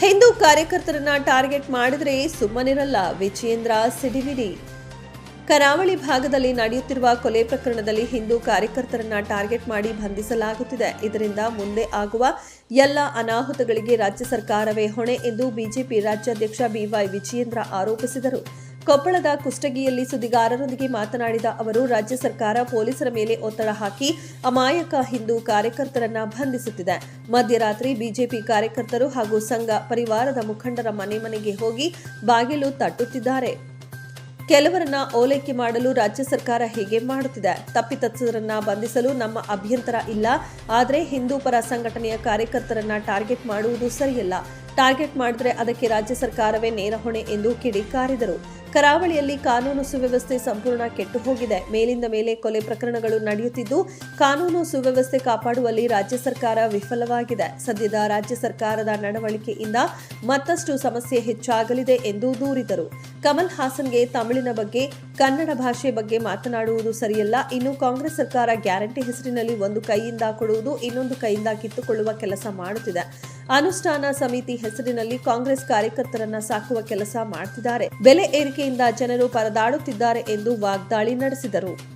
Hindu ಕಾರ್ಯಕರ್ತರನ್ನ target ಮಾಡಿದ್ರೆ ಸುಮ್ಮನಿರಲ್ಲ ವಿಜಯೇಂದ್ರ ಸಿಡಿವಿಡಿ. ಕರಾವಳಿ ಭಾಗದಲ್ಲಿ ನಡೆಯುತ್ತಿರುವ ಕೊಲೆ ಪ್ರಕರಣದಲ್ಲಿ ಹಿಂದೂ ಕಾರ್ಯಕರ್ತರನ್ನ ಟಾರ್ಗೆಟ್ ಮಾಡಿ ಬಂಧಿಸಲಾಗುತ್ತಿದೆ. ಇದರಿಂದ ಮುಂದೆ ಆಗುವ ಎಲ್ಲ ಅನಾಹುತಗಳಿಗೆ ರಾಜ್ಯ ಸರ್ಕಾರವೇ ಹೊಣೆ ಎಂದು ಬಿಜೆಪಿ ರಾಜ್ಯಾಧ್ಯಕ್ಷ ಬಿವೈ ವಿಜಯೇಂದ್ರ ಆರೋಪಿಸಿದರು. ಕೊಪ್ಪಳದ ಕುಷ್ಟಗಿಯಲ್ಲಿ ಸುದ್ದಿಗಾರರೊಂದಿಗೆ ಮಾತನಾಡಿದ ಅವರು, ರಾಜ್ಯ ಸರ್ಕಾರ ಪೊಲೀಸರ ಮೇಲೆ ಒತ್ತಡ ಹಾಕಿ ಅಮಾಯಕ ಹಿಂದೂ ಕಾರ್ಯಕರ್ತರನ್ನ ಬಂಧಿಸುತ್ತಿದೆ. ಮಧ್ಯರಾತ್ರಿ ಬಿಜೆಪಿ ಕಾರ್ಯಕರ್ತರು ಹಾಗೂ ಸಂಘ ಪರಿವಾರದ ಮುಖಂಡರ ಮನೆ ಮನೆಗೆ ಹೋಗಿ ಬಾಗಿಲು ತಟ್ಟುತ್ತಿದ್ದಾರೆ. ಕೆಲವರನ್ನ ಓಲೈಕೆ ಮಾಡಲು ರಾಜ್ಯ ಸರ್ಕಾರ ಹೀಗೆ ಮಾಡುತ್ತಿದೆ? ತಪ್ಪಿತಸ್ಥರನ್ನ ಬಂಧಿಸಲು ನಮ್ಮ ಅಭ್ಯಂತರ ಇಲ್ಲ. ಆದರೆ ಹಿಂದೂ ಪರ ಸಂಘಟನೆಯ ಕಾರ್ಯಕರ್ತರನ್ನ ಟಾರ್ಗೆಟ್ ಮಾಡುವುದು ಸರಿಯಲ್ಲ. ಟಾರ್ಗೆಟ್ ಮಾಡಿದ್ರೆ ಅದಕ್ಕೆ ರಾಜ್ಯ ಸರ್ಕಾರವೇ ನೇರ ಹೊಣೆ ಎಂದು ಕಿಡಿಕಾರಿದರು ಕರಾವಳಿಯಲ್ಲಿ ಕಾನೂನು ಸುವ್ಯವಸ್ಥೆ ಸಂಪೂರ್ಣ ಕೆಟ್ಟು ಹೋಗಿದೆ ಮೇಲಿಂದ ಮೇಲೆ ಕೊಲೆ ಪ್ರಕರಣಗಳು ನಡೆಯುತ್ತಿದ್ದು, ಕಾನೂನು ಸುವ್ಯವಸ್ಥೆ ಕಾಪಾಡುವಲ್ಲಿ ರಾಜ್ಯ ಸರ್ಕಾರ ವಿಫಲವಾಗಿದೆ. ಸದ್ಯದ ರಾಜ್ಯ ಸರ್ಕಾರದ ನಡವಳಿಕೆಯಿಂದ ಮತ್ತಷ್ಟು ಸಮಸ್ಯೆ ಹೆಚ್ಚಾಗಲಿದೆ ಎಂದು ದೂರಿದರು. ಕಮಲ್ ಹಾಸನ್ಗೆ ತಮಿಳಿನ ಬಗ್ಗೆ, ಕನ್ನಡ ಭಾಷೆ ಬಗ್ಗೆ ಮಾತನಾಡುವುದು ಸರಿಯಲ್ಲ. ಇನ್ನು ಕಾಂಗ್ರೆಸ್ ಸರ್ಕಾರ ಗ್ಯಾರಂಟಿ ಹೆಸರಿನಲ್ಲಿ ಒಂದು ಕೈಯಿಂದ ಕೊಡುವುದು, ಇನ್ನೊಂದು ಕೈಯಿಂದ ಕಿತ್ತುಕೊಳ್ಳುವ ಕೆಲಸ ಮಾಡುತ್ತಿದೆ. ಅನುಷ್ಠಾನ ಸಮಿತಿ ಹೆಸರಿನಲ್ಲಿ ಕಾಂಗ್ರೆಸ್ ಕಾರ್ಯಕರ್ತರನ್ನ ಸಾಕುವ ಕೆಲಸ ಮಾಡ್ತಿದ್ದಾರೆ. ಬೆಲೆ ಏರಿಕೆಯಿಂದ ಜನರು ಪರದಾಡುತ್ತಿದ್ದಾರೆ ಎಂದು ವಾಗ್ದಾಳಿ ನಡೆಸಿದರು.